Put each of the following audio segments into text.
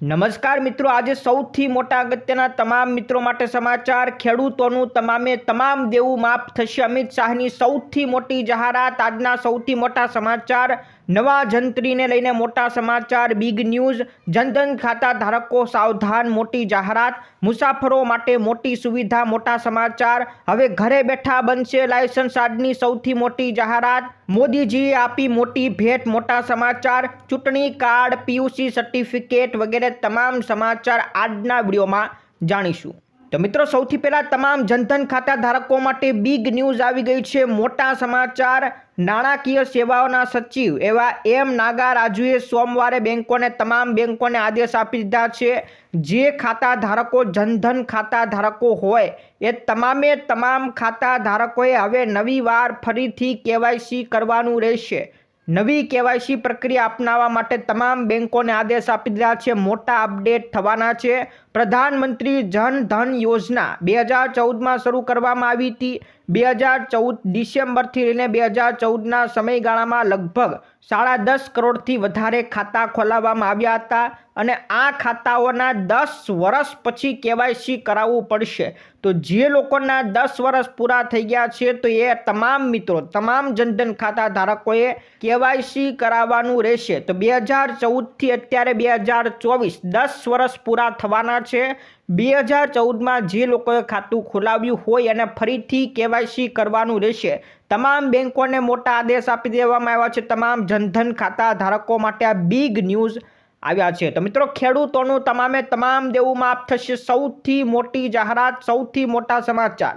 નમસ્કાર મિત્રો, આજે સૌથી મોટા અગત્યના તમામ મિત્રો માટે સમાચાર. ખેડૂતોનું તમામે તમામ દેવું માફ થશે. અમિત શાહની સૌથી મોટી જાહેરાત, આજના સૌથી મોટા સમાચાર. નવા જંત્રીને લઈને મોટા સમાચાર બિગ ન્યૂઝ જનધન ખાતા ધારકો સાવધાન, મોટી જાહેરાત, મુસાફરો માટે મોટી સુવિધા, મોટા સમાચાર. હવે ઘરે બેઠા બનશે લાયસન્સ આજની સૌથી મોટી જાહેરાત. મોદીજીએ આપી મોટી ભેટ, મોટા સમાચાર. ચૂંટણી કાર્ડ, પીયુસી સર્ટિફિકેટ વગેરે તમામ સમાચાર આજના વિડીયોમાં જાણીશું. તો મિત્રો, સૌથી પહેલાં તમામ જનધન ખાતા ધારકો માટે બિગ ન્યૂઝ આવી ગઈ છે. મોટા સમાચાર. નાણાકીય સેવાઓના સચિવ એવા એમ નાગારાજુએ સોમવારે બેંકોને તમામ બેંકોને આદેશ આપી દીધા છે. જે ખાતા ધારકો જનધન ખાતા ધારકો હોય એ તમામે તમામ ખાતા ધારકોએ હવે નવી વાર ફરીથી કેવાયસી કરવાનું રહેશે. નવી કેવાયસી પ્રક્રિયા અપનાવવા માટે તમામ બેંકોને આદેશ આપી દીધા છે. મોટા અપડેટ થવાના છે. પ્રધાનમંત્રી જન ધન યોજના બે હજાર ચૌદમાં શરૂ કરવામાં આવી હતી. બે હજાર ચૌદ ડિસેમ્બરથી લઈને બે હજાર ચૌદના સમયગાળામાં લગભગ સાડા દસ કરોડથી વધારે ખાતા ખોલાવવામાં આવ્યા હતા. અને આ ખાતાઓના દસ વર્ષ પછી કેવાયસી કરાવવું પડશે. તો જે લોકોના દસ વર્ષ પૂરા થઈ ગયા છે, તો એ તમામ મિત્રો, તમામ જનધન ખાતા ધારકોએ કેવાયસી કરાવવાનું રહેશે. તો બે હજાર ચૌદથી અત્યારે બે હજાર ચોવીસ દસ વર્ષ પૂરા થવાના છે. બે હજાર ચૌદમાં જે લોકોએ ખાતું ખોલાવ્યું હોય અને ફરીથી કેવાયસી કરવાનું રહેશે. તમામ બેંકોને મોટા આદેશ આપી દેવામાં આવ્યા છે. તમામ જનધન ખાતા ધારકો માટે આ બિગ ન્યૂઝ આવ્યા છે. તો મિત્રો, ખેડૂતોનું તમામે તમામ દેવું માફ થશે. સૌથી મોટી જાહેરાત, સૌથી મોટા સમાચાર.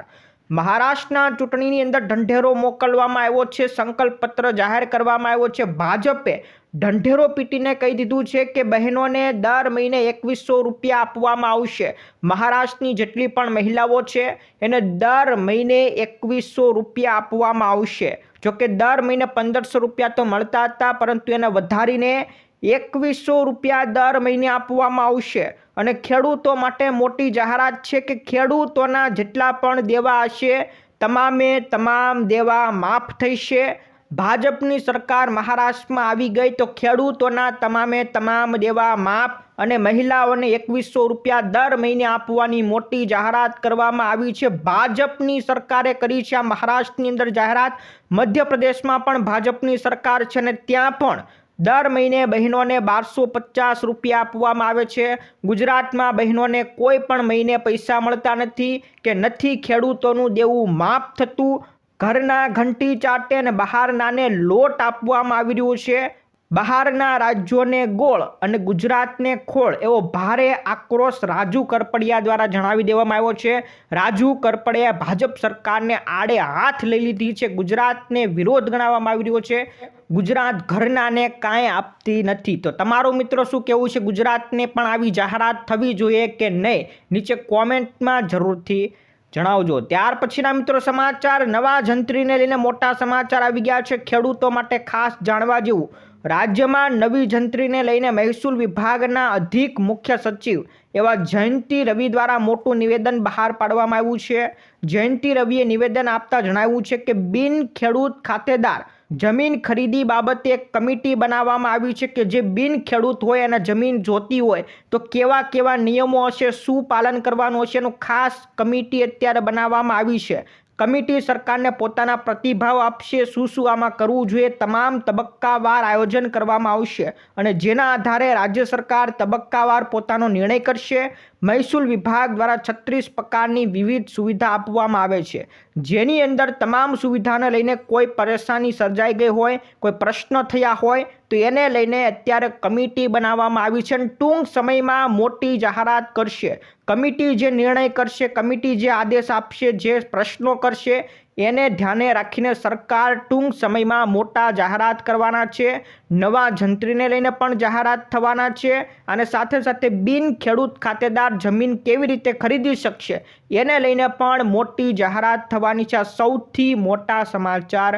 મહારાષ્ટ્રના ચૂંટણીની અંદર ઢંઢેરો મોકલવામાં આવ્યો છે. સંકલ્પ પત્ર જાહેર કરવામાં આવ્યો છે. ભાજપે ઢંઢેરો પીટીને કહી દીધું છે કે બહેનોને દર મહિને એકવીસો રૂપિયા આપવામાં આવશે. મહારાષ્ટ્રની જેટલી પણ મહિલાઓ છે, એને દર મહિને એકવીસો રૂપિયા આપવામાં આવશે. જોકે દર મહિને પંદરસો રૂપિયા તો મળતા હતા, પરંતુ એને વધારીને એકવીસો રૂપિયા દર મહિને આપવામાં આવશે. અને ખેડૂતો માટે મોટી જાહેરાત છે કે ખેડૂતોના જેટલા પણ દેવા હશે, તમામે તમામ દેવા માફ થશે ભાજપની સરકાર મહારાષ્ટ્રમાં આવી ગઈ તો ખેડૂતોના તમામે તમામ દેવા માફ અને મહિલાઓને એકવીસો રૂપિયા દર મહિને આપવાની મોટી જાહેરાત કરવામાં આવી છે. ભાજપની સરકારે કરી છે આ મહારાષ્ટ્રની અંદર જાહેરાત. મધ્યપ્રદેશમાં પણ ભાજપની સરકાર છે અને ત્યાં પણ દર મહિને બહેનોને બારસો પચાસ રૂપિયા આપવામાં આવે છે. ગુજરાતમાં બહેનોને કોઈ પણ મહિને પૈસા મળતા નથી કે નથી ખેડૂતોનું દેવું માફ થતું. ઘરના ઘંટી ચાટે અને બહારનાને લોટ આપવામાં આવી રહ્યું છે. બહારના રાજ્યોને ગોળ અને ગુજરાતને ખોળ એવો ભારે આક્રોશ રાજુ કરપડિયા દ્વારા જણાવી દેવામાં આવ્યો છે. રાજુ કરપડિયા ભાજપ સરકારને આડે હાથ લઈ લીધી છે. ગુજરાતને વિરોધ ગણાવવામાં આવી રહ્યો છે. ગુજરાત ઘરનાને કાંઈ આપતી નથી. તો તમારું મિત્રો શું કહેવું છે? ગુજરાતને પણ આવી જાહેરાત થવી જોઈએ કે નહીં? નીચે કોમેન્ટમાં જરૂરથી જણાવજો. ત્યાર પછીના મિત્રો સમાચાર. નવા જંત્રીને લઈને મોટા સમાચાર આવી ગયા છે. ખેડૂતો માટે ખાસ જાણવા જેવું. રાજ્યમાં નવી જંત્રીને લઈને મહેસૂલ વિભાગના અધિક મુખ્ય સચિવ એવા જયંતિ રવિ દ્વારા મોટું નિવેદન બહાર પાડવામાં આવ્યું છે. જયંતિ રવિએ નિવેદન આપતા જણાવ્યું છે કે બિન ખેડૂત ખાતેદાર જમીન ખરીદી બાબતે એક કમિટી બનાવવામાં આવી છે કે જે બિન ખેડૂત હોય અને જમીન જોતી હોય તો કેવા કેવા નિયમો હશે, શું પાલન કરવાનું હશે એનું ખાસ કમિટી અત્યારે બનાવવામાં આવી છે. કમિટી સરકારને પોતાના પ્રતિભાવ આપશે. શું શું આમાં કરવું જોઈએ? તમામ તબક્કાવાર આયોજન કરવામાં આવશે અને જેના આધારે રાજ્ય સરકાર તબક્કાવાર પોતાનો નિર્ણય કરશે. મહેસૂલ વિભાગ દ્વારા છત્રીસ પ્રકારની વિવિધ સુવિધા આપવામાં આવે છે. જેની અંદર તમામ સુવિધાને લઈને કોઈ પરેશાની સર્જાઈ ગઈ હોય, કોઈ પ્રશ્ન થયા હોય, તો એને લઈને અત્યારે કમિટી બનાવવામાં આવી છે અને ટૂંક સમયમાં મોટી જાહેરાત કરશે. કમિટી જે નિર્ણય કરશે, કમિટી જે આદેશ આપશે, જે પ્રશ્નો કરશે એને ધ્યાને રાખીને સરકાર ટૂંક સમયમાં મોટા જાહેરાત કરવાના છે. નવા જંત્રીને લઈને પણ જાહેરાત થવાના છે અને સાથે સાથે બિન ખેડૂત ખાતેદાર જમીન કેવી રીતે ખરીદી શકશે એને લઈને પણ મોટી જાહેરાત થવાની છે. સૌથી મોટા સમાચાર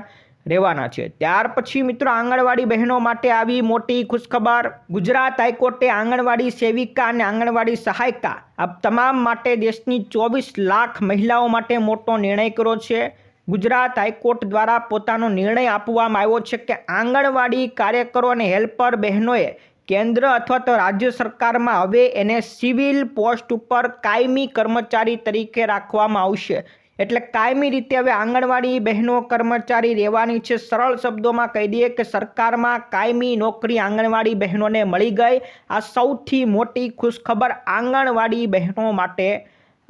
રહેવાના છે. ત્યાર પછી મિત્રો આંગણવાડી બહેનો માટે આવી મોટી ખુશખબર. ગુજરાત હાઈકોર્ટે આંગણવાડી સેવિકા અને આંગણવાડી સહાયિકા આ તમામ માટે દેશની ચોવીસ લાખ મહિલાઓ માટે મોટો નિર્ણય કર્યો છે. ગુજરાત હાઈકોર્ટ દ્વારા પોતાનો નિર્ણય આપવામાં આવ્યો છે કે આંગણવાડી કાર્યકરો અને હેલ્પર બહેનોએ કેન્દ્ર અથવા તો રાજ્ય સરકારમાં હવે એને સિવિલ પોસ્ટ ઉપર કાયમી કર્મચારી તરીકે રાખવામાં આવશે. એટલે કાયમી રીતે હવે આંગણવાડી બહેનો કર્મચારી રહેવાની છે. સરળ શબ્દોમાં કહી દઈએ કે સરકારમાં કાયમી નોકરી આંગણવાડી બહેનોને મળી ગઈ. આ સૌથી મોટી ખુશખબર આંગણવાડી બહેનો માટે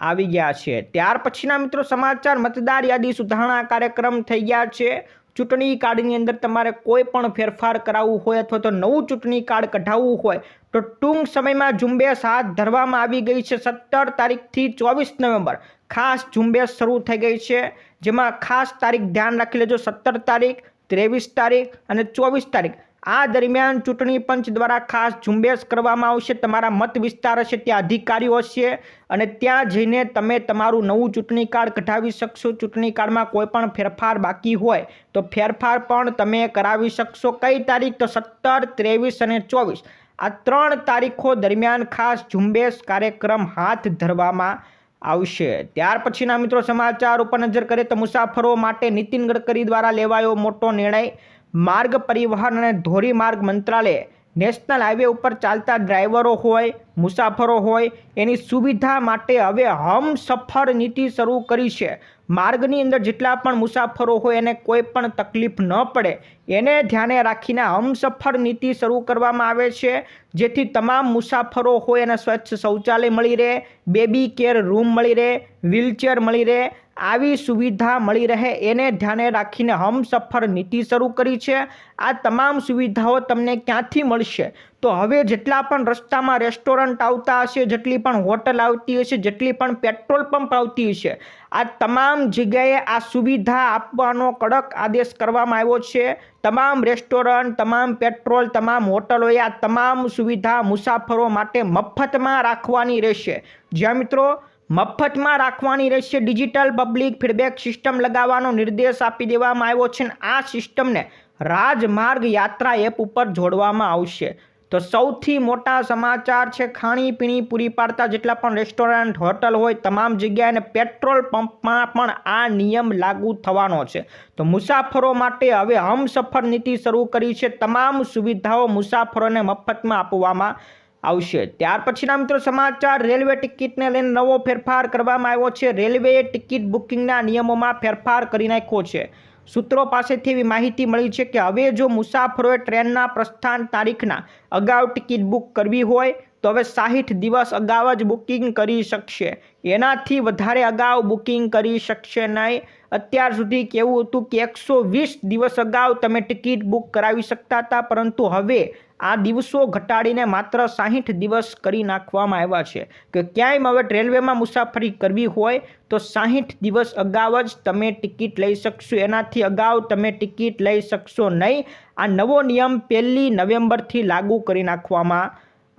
આવી ગયા છે. ત્યાર પછીના મિત્રો સમાચાર, મતદાર યાદી સુધારણા કાર્યક્રમ થઈ ગયા છે. ચૂંટણી કાર્ડની અંદર તમારે કોઈ પણ ફેરફાર કરાવવું હોય અથવા તો નવું ચૂંટણી કાર્ડ કઢાવવું હોય, તો ટૂંક સમયમાં ઝુંબેશ હાથ ધરવામાં આવી ગઈ છે. સત્તર તારીખથી ચોવીસ નવેમ્બર ખાસ ઝુંબેશ શરૂ થઈ ગઈ છે. જેમાં ખાસ તારીખ ધ્યાન રાખી લેજો. સત્તર તારીખ, ત્રેવીસ તારીખ અને ચોવીસ તારીખ. આ દરમિયાન ચૂંટણી પંચ દ્વારા ખાસ ઝુંબેશ કરવામાં આવશે. તમારા મત વિસ્તાર હશે, ત્યાં અધિકારીઓ હશે અને ત્યાં જઈને તમે તમારું નવું ચૂંટણી કાર્ડ કઢાવી શકશો. ચૂંટણી કાર્ડમાં કોઈ પણ ફેરફાર બાકી હોય તો ફેરફાર પણ તમે કરાવી શકશો. કઈ તારીખ? તો સત્તર, ત્રેવીસ અને ચોવીસ. આ ત્રણ તારીખો દરમિયાન ખાસ ઝુંબેશ કાર્યક્રમ હાથ ધરવામાં આવશે. ત્યાર પછીના મિત્રો સમાચાર ઉપર નજર કરીએ તો મુસાફરો માટે નીતિન ગડકરી દ્વારા લેવાયો મોટો નિર્ણય. માર્ગ પરિવહન અને ધોરીમાર્ગ મંત્રાલય, નેશનલ હાઈવે ઉપર ચાલતા ડ્રાઈવરો હોય, મુસાફરો હોય, એની સુવિધા માટે હવે હમસફર નીતિ શરૂ કરી છે. માર્ગની અંદર જેટલા પણ મુસાફરો હોય, એને કોઈ પણ તકલીફ ન પડે. એને ધ્યાને રાખીને હમસફર નીતિ શરૂ કરવામાં આવે છે, જેથી તમામ મુસાફરો હોય, એને સ્વચ્છ શૌચાલય મળી રહે, બેબી કેર રૂમ મળી રહે, વ્હીલચેર મળી રહે આવી સુવિધા મળી રહે એને ધ્યાને રાખીને હમસફર નીતિ શરૂ કરી છે. આ તમામ સુવિધાઓ તમને ક્યાંથી મળશે? તો હવે જેટલા પણ રસ્તામાં રેસ્ટોરન્ટ આવતા હશે, જેટલી પણ હોટલ આવતી હશે, જેટલી પણ પેટ્રોલ પંપ આવતી હશે, આ તમામ જગ્યાએ આ સુવિધા આપવાનો કડક આદેશ કરવામાં આવ્યો છે. તમામ રેસ્ટોરન્ટ તમામ પેટ્રોલ, તમામ હોટલોએ આ તમામ સુવિધા મુસાફરો માટે મફતમાં રાખવાની રહેશે. જ્યાં મિત્રો મફતમાં રાખવાની રહેશે ડિજિટલ પબ્લિક ફીડબેક સિસ્ટમ લગાવવાનો નિર્દેશ આપી દેવામાં આવ્યો છે અને આ સિસ્ટમને રાજમાર્ગ યાત્રા એપ ઉપર જોડવામાં આવશે. તો સૌથી મોટા સમાચાર છે ખાણીપીણી પૂરી પાડતા જેટલા પણ રેસ્ટોરન્ટ, હોટલ હોય, તમામ જગ્યાએ પેટ્રોલ પંપમાં પણ આ નિયમ લાગુ થવાનો છે. તો મુસાફરો માટે હવે હમસફર નીતિ શરૂ કરી છે. તમામ સુવિધાઓ મુસાફરોને મફતમાં આપવામાં આવશે. ત્યાર પછીના મિત્રો સમાચાર, રેલવે ટિકિટને લઈને નવો ફેરફાર કરવામાં આવ્યો છે. રેલવેએ ટિકિટ બુકિંગના નિયમોમાં ફેરફાર કરી નાખ્યો છે. સૂત્રો પાસેથી એવી માહિતી મળી છે કે હવે જો મુસાફરોએ ટ્રેનના પ્રસ્થાન તારીખના અગાઉ ટિકિટ બુક કરવી હોય, તો હવે સાહીઠ દિવસ અગાઉ જ બુકિંગ કરી શકશે. એનાથી વધારે અગાઉ બુકિંગ કરી શકશે નહીં. અત્યાર સુધી કેવું હતું કે એકસો વીસ દિવસ અગાઉ તમે ટિકિટ બુક કરાવી શકતા હતા, પરંતુ હવે આ દિવસો ઘટાડીને માત્ર સાહીઠ દિવસ કરી નાખવામાં આવ્યા છે. કે ક્યાંય હવે રેલવેમાં મુસાફરી કરવી હોય તો સાહીઠ દિવસ અગાઉ જ તમે ટિકિટ લઈ શકશો. એનાથી અગાઉ તમે ટિકિટ લઈ શકશો નહીં. આ નવો નિયમ પહેલી નવેમ્બરથી લાગુ કરી નાખવામાં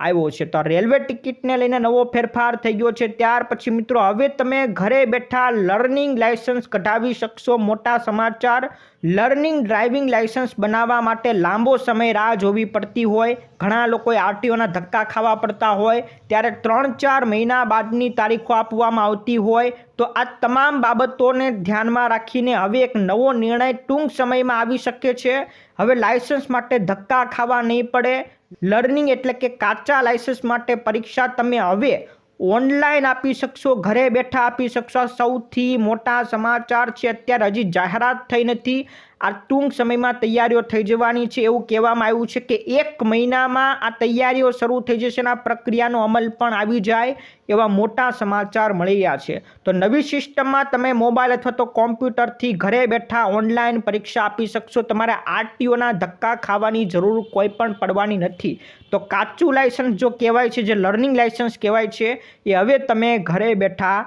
આવ્યો છે. તો રેલવે ટિકિટને લઈને નવો ફેરફાર થઈ ગયો છે. ત્યાર પછી મિત્રો, હવે તમે ઘરે બેઠા લર્નિંગ લાયસન્સ કઢાવી શકશો. મોટા સમાચાર લર્નિંગ ડ્રાઇવિંગ લાઇસન્સ બનાવવા માટે લાંબો સમય રાહ જોવી પડતી હોય, ઘણા લોકોએ આરટીઓના ધક્કા ખાવા પડતા હોય, ત્યારે ત્રણ ચાર મહિના બાદની તારીખો આપવામાં આવતી હોય, તો આ તમામ બાબતોને ધ્યાનમાં રાખીને હવે એક નવો નિર્ણય ટૂંક સમયમાં આવી શકે છે. હવે લાઇસન્સ માટે ધક્કા ખાવા નહીં પડે. લર્નિંગ એટલે કે કાચા લાઇસન્સ માટે પરીક્ષા તમે હવે ઓનલાઈન આપી શકશો, ઘરે બેઠા આપી શકશો. સૌથી મોટા સમાચાર છે. અત્યારે હજી જાહેરાત થઈ નથી. આ ટૂંક સમયમાં તૈયારીઓ થઈ જવાની છે. એવું કહેવામાં આવ્યું છે કે એક મહિનામાં આ તૈયારીઓ શરૂ થઈ જશે અને આ પ્રક્રિયાનો અમલ પણ આવી જાય એવા મોટા સમાચાર મળી રહ્યા છે. તો નવી સિસ્ટમમાં તમે મોબાઈલ અથવા તો કોમ્પ્યુટરથી ઘરે બેઠા ઓનલાઈન પરીક્ષા આપી શકશો. તમારે આરટીઓના ધક્કા ખાવાની જરૂર કોઈ પણ પડવાની નથી. તો કાચું લાયસન્સ જો કહેવાય છે, જે લર્નિંગ લાયસન્સ કહેવાય છે, એ હવે તમે ઘરે બેઠા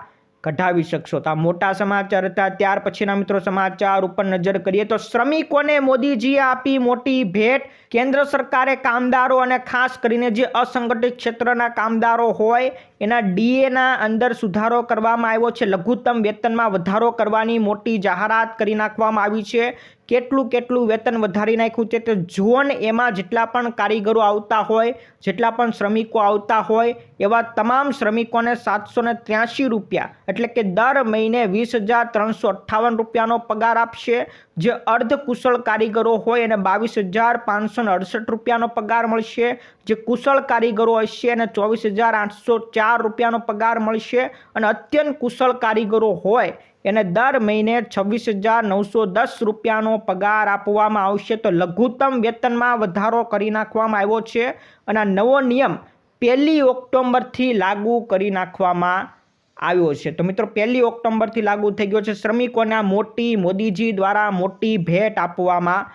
કઢાવી શકશો. તો આ મોટા સમાચાર હતા. ત્યાર પછીના મિત્રો સમાચાર ઉપર નજર કરીએ તો શ્રમિકોને મોદીજીએ આપી મોટી ભેટ. કેન્દ્ર સરકારે કામદારો અને ખાસ કરીને જે અસંગઠિત ક્ષેત્રના કામદારો હોય, એના ડીએના અંદર સુધારો કરવામાં આવ્યો છે. લઘુત્તમ વેતનમાં વધારો કરવાની મોટી જાહેરાત કરી નાખવામાં આવી છે. કેટલું કેટલું વેતન વધારી નાખ્યું છે તો જોન એમાં જેટલા પણ કારીગરો આવતા હોય, જેટલા પણ શ્રમિકો આવતા હોય, એવા તમામ શ્રમિકોને સાતસો ત્ર્યાસી રૂપિયા, એટલે કે દર મહિને વીસ હજાર ત્રણસો અઠ્ઠાવન રૂપિયાનો પગાર આપશે. જે અર્ધ કુશળ કારીગરો હોય એને બાવીસ હજાર પાંચસો અડસઠ રૂપિયાનો પગાર મળશે. જે કુશળ કારીગરો હશે એને ચોવીસ હજાર આઠસો ચાર રૂપિયાનો પગાર મળશે. અને અત્યંત કુશળ કારીગરો હોય એને દર મહિને છવ્વીસ હજાર નવસો દસ રૂપિયાનો પગાર આપવામાં આવશે. તો લઘુત્તમ વેતનમાં વધારો કરી નાખવામાં આવ્યો છે અને આ નવો નિયમ પહેલી ઓક્ટોબરથી લાગુ કરી નાખવામાં આવ્યો છે. તો મિત્રો, પહેલી ઓક્ટોબરથી લાગુ થઈ ગયો છે. શ્રમિકોને મોટી મોદીજી દ્વારા મોટી ભેટ આપવામાં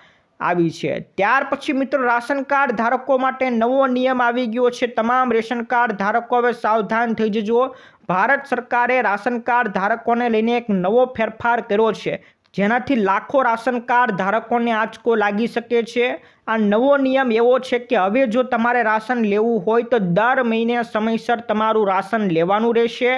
આવી છે. ત્યાર પછી મિત્રો રાશન કાર્ડ ધારકો માટે નવો નિયમ આવી ગયો છે. તમામ રેશન કાર્ડ ધારકો હવે સાવધાન થઈ જજો. ભારત સરકારે રાશન કાર્ડ ધારકોને લઈને એક નવો ફેરફાર કર્યો છે. જેનાથી લાખો રાશન કાર્ડ ધારકોને આંચકો લાગી શકે છે. આ નવો નિયમ એવો છે કે હવે જો તમારે રાશન લેવું હોય તો દર મહિને સમયસર તમારું રાશન લેવાનું રહેશે.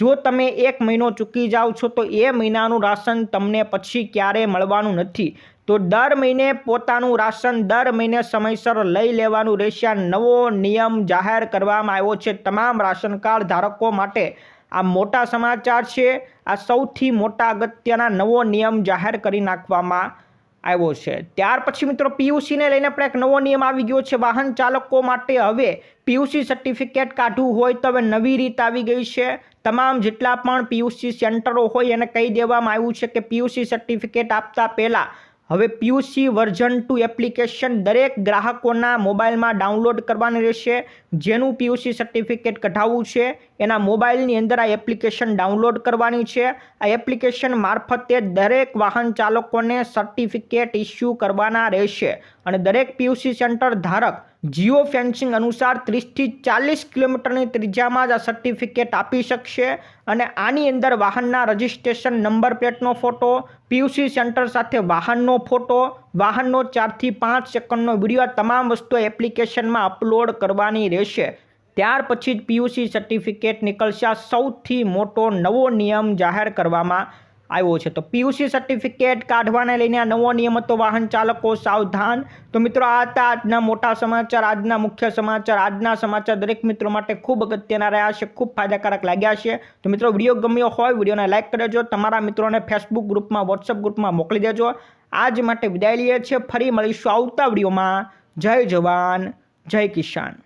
જો તમે એક મહિનો ચૂકી જાઓ છો તો એ મહિનાનું રાશન તમને પછી ક્યારે મળવાનું નથી. તો દર મહિને પોતાનું રાશન દર મહિને સમયસર લઈ લેવાનું રહેશે. નવો નિયમ જાહેર કરવામાં આવ્યો છે. તમામ રાશન કાર્ડ ધારકો માટે આ મોટા સમાચાર છે. આ સૌથી મોટા અગત્યના નવો નિયમ જાહેર કરી નાખવામાં આવ્યો છે. ત્યાર પછી મિત્રો પીયુસીને લઈને પણ એક નવો નિયમ આવી ગયો છે. વાહન ચાલકો માટે હવે પીયુસી સર્ટિફિકેટ કાઢવું હોય તો હવે નવી રીત આવી ગઈ છે. તમામ જેટલા પણ પીયુસી સેન્ટરો હોય એને કહી દેવામાં આવ્યું છે કે પીયુસી સર્ટિફિકેટ આપતા પહેલાં હવે પીયુસી વર્ઝન ટુ એપ્લિકેશન દરેક ગ્રાહકોના મોબાઈલમાં ડાઉનલોડ કરવાની રહેશે, જેનું પીયુસી સર્ટિફિકેટ કઢાવવું છે. એના મોબાઈલની અંદર આ એપ્લિકેશન ડાઉનલોડ કરવાની છે. આ એપ્લિકેશન મારફતે દરેક વાહન ચાલકોને સર્ટિફિકેટ ઇસ્યુ કરવાના રહેશે. અને દરેક પીયુસી સેન્ટર ધારક જીઓ ફેન્સિંગ અનુસાર ત્રીસથી ચાલીસ કિલોમીટરની ત્રિજ્યામાં જ આ સર્ટિફિકેટ આપી શકશે. અને આની અંદર વાહનના રજિસ્ટ્રેશન નંબર પ્લેટનો ફોટો, પીયુસી સેન્ટર સાથે વાહનનો ફોટો, વાહનનો ચારથી પાંચ સેકન્ડનો વીડિયો આ તમામ વસ્તુઓ એપ્લિકેશનમાં અપલોડ કરવાની રહેશે. ત્યાર પછી જ પીયુસી સર્ટિફિકેટ નીકળશે. સૌથી મોટો નવો નિયમ જાહેર કરવામાં આવ્યો છે. તો પીયુસી સર્ટિફિકેટ કાઢવાને લઈને આ નવો નિયમ હતો વાહન ચાલકો સાવધાન. તો મિત્રો, આ હતા આજના મોટા સમાચાર, આજના મુખ્ય સમાચાર, આજના સમાચાર દરેક મિત્રો માટે ખૂબ અગત્યના રહ્યા છે, ખૂબ ફાયદાકારક લાગ્યા છે. તો મિત્રો, વીડિયો ગમ્યો હોય, વિડીયોને લાઇક કરજો તમારા મિત્રોને ફેસબુક ગ્રુપમાં વોટ્સઅપ ગ્રુપમાં મોકલી દેજો. આજ માટે વિદાય લઈએ છીએ. ફરી મળીશું આવતા વિડીયોમાં. જય જવાન, જય કિસાન.